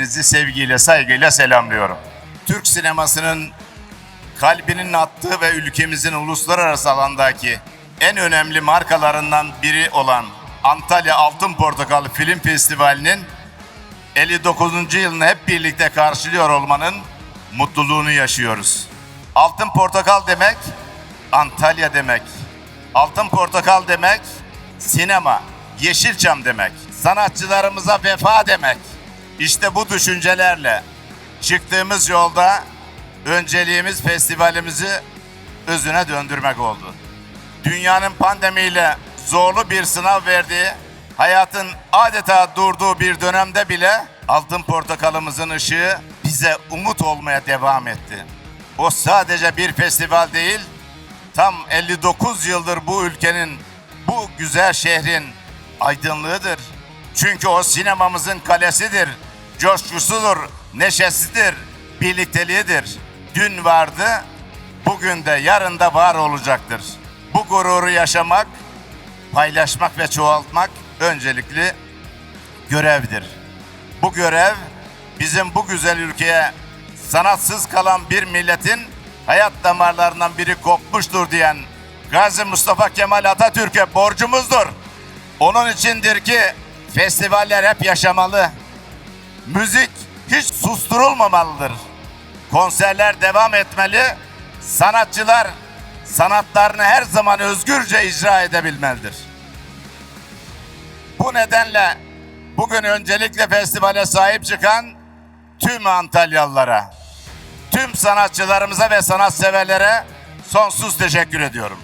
hepinizi sevgiyle, saygıyla selamlıyorum. Türk sinemasının kalbinin attığı ve ülkemizin uluslararası alandaki en önemli markalarından biri olan Antalya Altın Portakal Film Festivali'nin 59. yılını hep birlikte karşılıyor olmanın mutluluğunu yaşıyoruz. Altın Portakal demek Antalya demek. Altın Portakal demek sinema, Yeşilçam demek. Sanatçılarımıza vefa demek. İşte bu düşüncelerle çıktığımız yolda önceliğimiz festivalimizi özüne döndürmek oldu. Dünyanın pandemiyle zorlu bir sınav verdiği, hayatın adeta durduğu bir dönemde bile altın portakalımızın ışığı bize umut olmaya devam etti. O sadece bir festival değil, tam 59 yıldır bu ülkenin, bu güzel şehrin aydınlığıdır. Çünkü o sinemamızın kalesidir, coşkusudur, neşesidir, birlikteliğidir. Dün vardı, bugün de yarın da var olacaktır. Bu gururu yaşamak, paylaşmak ve çoğaltmak öncelikli görevdir. Bu görev bizim bu güzel ülkeye sanatsız kalan bir milletin hayat damarlarından biri kopmuştur diyen Gazi Mustafa Kemal Atatürk'e borcumuzdur. Onun içindir ki festivaller hep yaşamalı. Müzik hiç susturulmamalıdır. Konserler devam etmeli. Sanatçılar sanatlarını her zaman özgürce icra edebilmelidir. Bu nedenle bugün öncelikle festivale sahip çıkan tüm Antalyalılara, tüm sanatçılarımıza ve sanatseverlere sonsuz teşekkür ediyorum.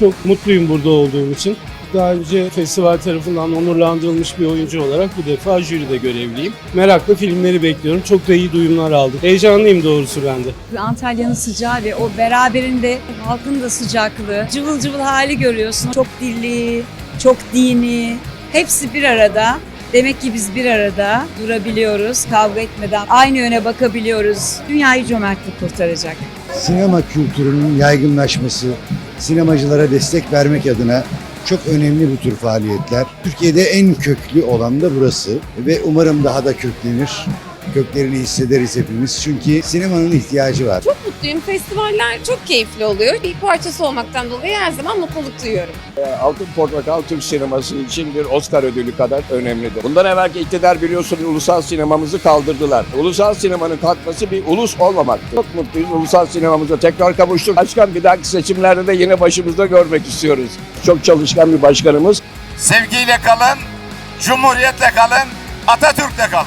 Çok mutluyum burada olduğum için. Daha önce festival tarafından onurlandırılmış bir oyuncu olarak bu defa jüride görevliyim. Merakla filmleri bekliyorum. Çok da iyi duyumlar aldık. Heyecanlıyım doğrusu ben de. Antalya'nın sıcağı ve o beraberinde halkın da sıcaklığı, cıvıl cıvıl hali görüyorsun. Çok dilli, çok dini, hepsi bir arada. Demek ki biz bir arada durabiliyoruz, kavga etmeden aynı yöne bakabiliyoruz. Dünyayı cömertlik kurtaracak. sinema kültürünün yaygınlaşması, sinemacılara destek vermek adına çok önemli bu tür faaliyetler. Türkiye'de en köklü olan da burası ve umarım daha da köklenir. Köklerini hissederiz hepimiz çünkü sinemanın ihtiyacı var. Çok mutluyum. Festivaller çok keyifli oluyor. Bir parçası olmaktan dolayı her zaman mutluluk duyuyorum. Altın Portakal Türk sineması için bir Oscar ödülü kadar önemlidir. Bundan evvelki iktidar biliyorsun ulusal sinemamızı kaldırdılar. Ulusal sinemanın kalkması bir ulus olmamaktır. Çok mutluyuz ulusal sinemamıza tekrar kavuştuk. Başkan bir dahaki seçimlerde de yine başımızda görmek istiyoruz. Çok çalışkan bir başkanımız. Sevgiyle kalın, cumhuriyetle kalın, Atatürk'le kalın.